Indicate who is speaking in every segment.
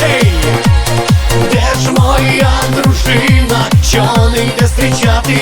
Speaker 1: Ей, де ж моя дружина, що не йде зустрічати?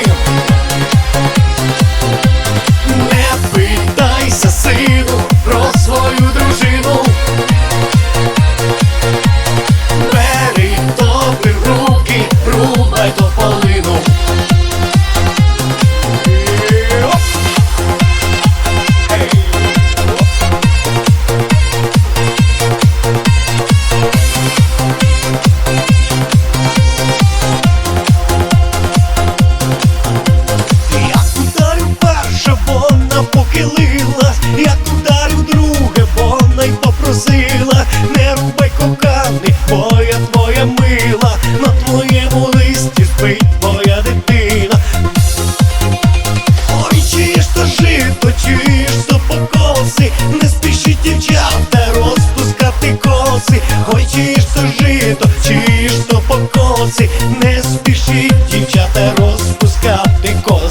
Speaker 1: Не рубай кокани, моя твоя мила, на твоєму листі спить твоя дитина. Ой, чиєш то жито, чиєш то покоси, не спішіть дівчата розпускати коси, ой, чиєш то жито, чиєш то покоси, не спішіть дівчата розпускати коси.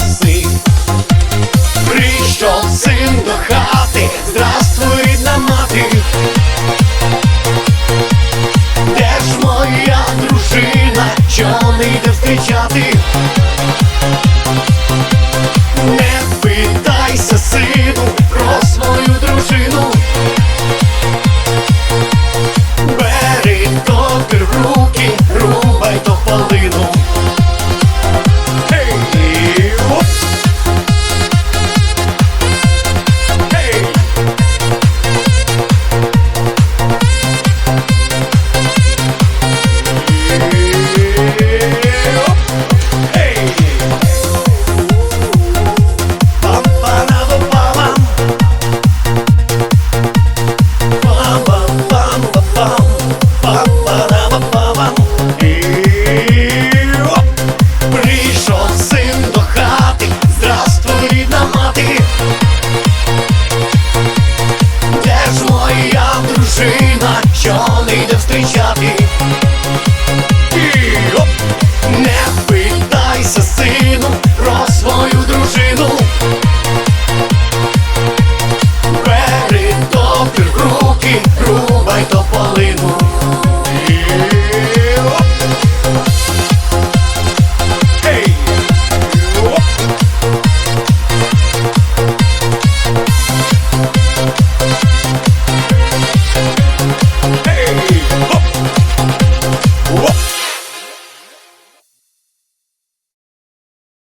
Speaker 1: Встречати.